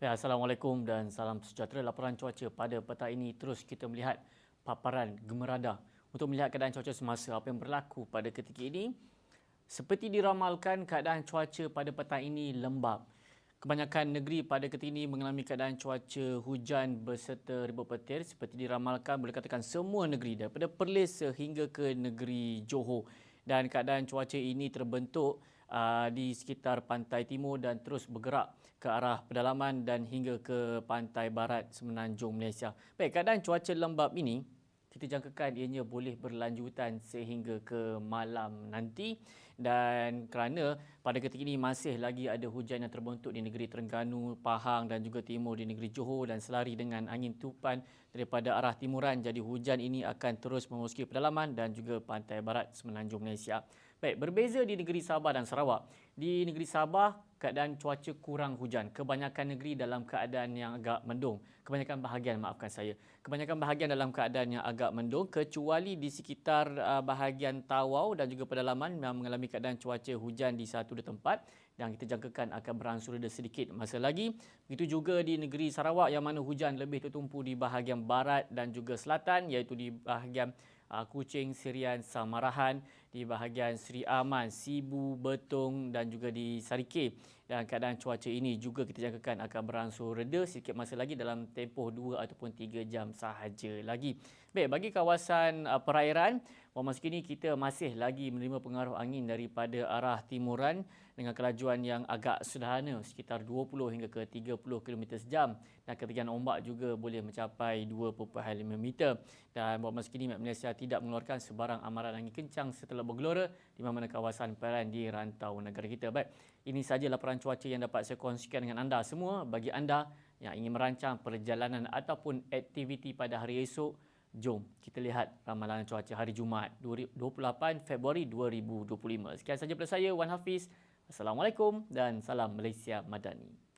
Ya, Assalamualaikum dan salam sejahtera. Laporan cuaca pada petang ini terus kita melihat paparan gemerada untuk melihat keadaan cuaca semasa apa yang berlaku pada ketika ini. Seperti diramalkan keadaan cuaca pada petang ini lembap. Kebanyakan negeri pada ketika ini mengalami keadaan cuaca hujan berserta ribut petir seperti diramalkan boleh katakan semua negeri daripada Perlis sehingga ke negeri Johor dan keadaan cuaca ini terbentuk uh, di sekitar pantai timur dan terus bergerak ke arah pedalaman dan hingga ke pantai barat semenanjung Malaysia. Baik, keadaan cuaca lembap ini kita jangkakan ianya boleh berlanjutan sehingga ke malam nanti dan kerana pada ketika ini masih lagi ada hujan yang terbentuk di negeri Terengganu, Pahang dan juga timur di negeri Johor dan selari dengan angin tupan daripada arah timuran jadi hujan ini akan terus memasuki pedalaman dan juga pantai barat semenanjung Malaysia. Baik, berbeza di negeri Sabah dan Sarawak. Di negeri Sabah keadaan cuaca kurang hujan. Kebanyakan negeri dalam keadaan yang agak mendung. Kebanyakan bahagian, maafkan saya. Kebanyakan bahagian dalam keadaan yang agak mendung kecuali di sekitar uh, bahagian Tawau dan juga pedalaman yang mengalami keadaan cuaca hujan di satu dua tempat dan kita jangkakan akan beransur reda sedikit masa lagi. Begitu juga di negeri Sarawak yang mana hujan lebih tertumpu di bahagian barat dan juga selatan iaitu di bahagian uh, Kuching, Sirian, Samarahan, di bahagian Seri Aman, Sibu, Betong dan juga di Sarike. Dan keadaan cuaca ini juga kita jangkakan akan beransur reda sedikit masa lagi dalam tempoh 2 ataupun 3 jam sahaja lagi. Baik, bagi kawasan uh, perairan, masa kini kita masih lagi menerima pengaruh angin daripada arah timuran dengan kelajuan yang agak sederhana sekitar 20 hingga ke 30 km sejam dan ketinggian ombak juga boleh mencapai 2.5 meter. Dan buat masa kini Malaysia tidak mengeluarkan sebarang amaran angin kencang setelah bergelora di mana kawasan perairan di rantau negara kita. Baik, ini saja laporan cuaca yang dapat saya kongsikan dengan anda semua. Bagi anda yang ingin merancang perjalanan ataupun aktiviti pada hari esok, jom kita lihat ramalan cuaca hari Jumaat 28 Februari 2025. Sekian saja daripada saya Wan Hafiz. Assalamualaikum dan salam Malaysia Madani.